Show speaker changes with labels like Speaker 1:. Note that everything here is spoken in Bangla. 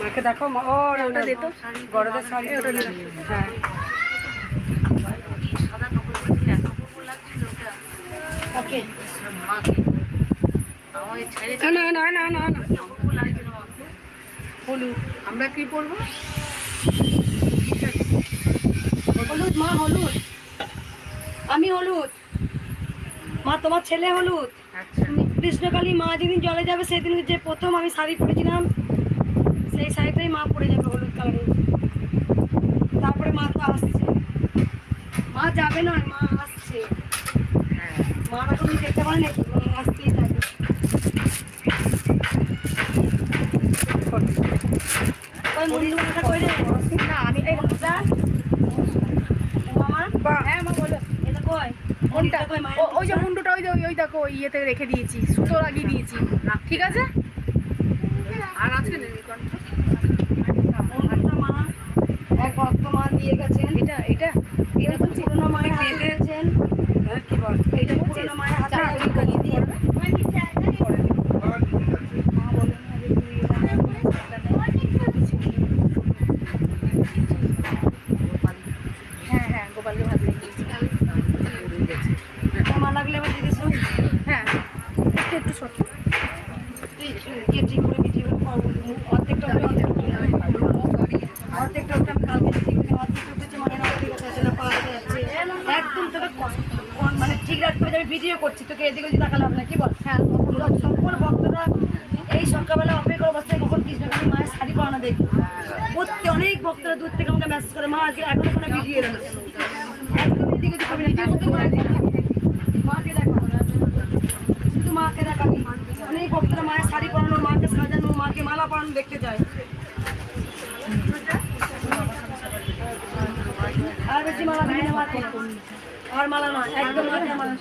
Speaker 1: মাকে দেখো মা ও ওটা দে তো। বড়দের শাড়ি। ওটা দে হ্যাঁ। ওকে। না না না না না হলুদ।
Speaker 2: আমরা কি পরবো?
Speaker 1: হলুদ মা হলুদ। আমি হলুদ। মা তোমার ছেলে হলুদ।
Speaker 2: আচ্ছা।
Speaker 1: কৃষ্ণকালী মা যেদিন জলে যাবে সেদিন যে প্রথম আমি শাড়ি পরেছিলাম সেই শাড়িটাই মা পরে যাবে হলুদ কালারের। তারপরে মা তো আসছে। মা যাবে না মা আসছে।
Speaker 2: হ্যাঁ
Speaker 1: মা এখন যেতে পারে নাকি? মা আসতেই ওই
Speaker 2: না এই যা
Speaker 1: মামা
Speaker 2: হ্যাঁ ওই যে মুন্ডুটা ওই ওই- ওই দেখো ইয়েতে রেখে দিয়েছি সুতো লাগিয়ে দিয়েছি। ঠিক আছে আর আছে না
Speaker 1: মন্দিরটা মা এক ভক্ত গেছেন।
Speaker 2: এটা এটা
Speaker 1: এটা তো পুরোনো মায়ের হাতে দিয়েছেন কি বল? এটা পুরোনো মায়ের হাতে করিয়ে দিয়ে
Speaker 2: হ্যাঁ হ্যাঁ হ্যাঁ একটু ছোট
Speaker 1: করে ভিডিও করব রাখতে আমি ভিডিও করছি, তোকে এদিকে ওদিকে তাকালে হবে না, কি বল? হ্যাঁ সকল ভক্তরা এই সকালবেলা অপেক্ষা অবস্থায় কখন কৃষ্ণকালী মায়ের শাড়ি পরানো দেখি। প্রত্যেক অনেক ভক্তরা দূর থেকে আমাকে মেসেজ করে, মা, আজকে এখনও কোনো ভিডিও এলো একদম এদিকে। মাকে দেখো। শুধু মাকে অনেক ভক্তরা মায়ের শাড়ি পরানো মাকে সাজানো, মাকে মালা পরানো দেখতে চায় আর বেশি মালা না মাকে আর মালা না একদম মালা।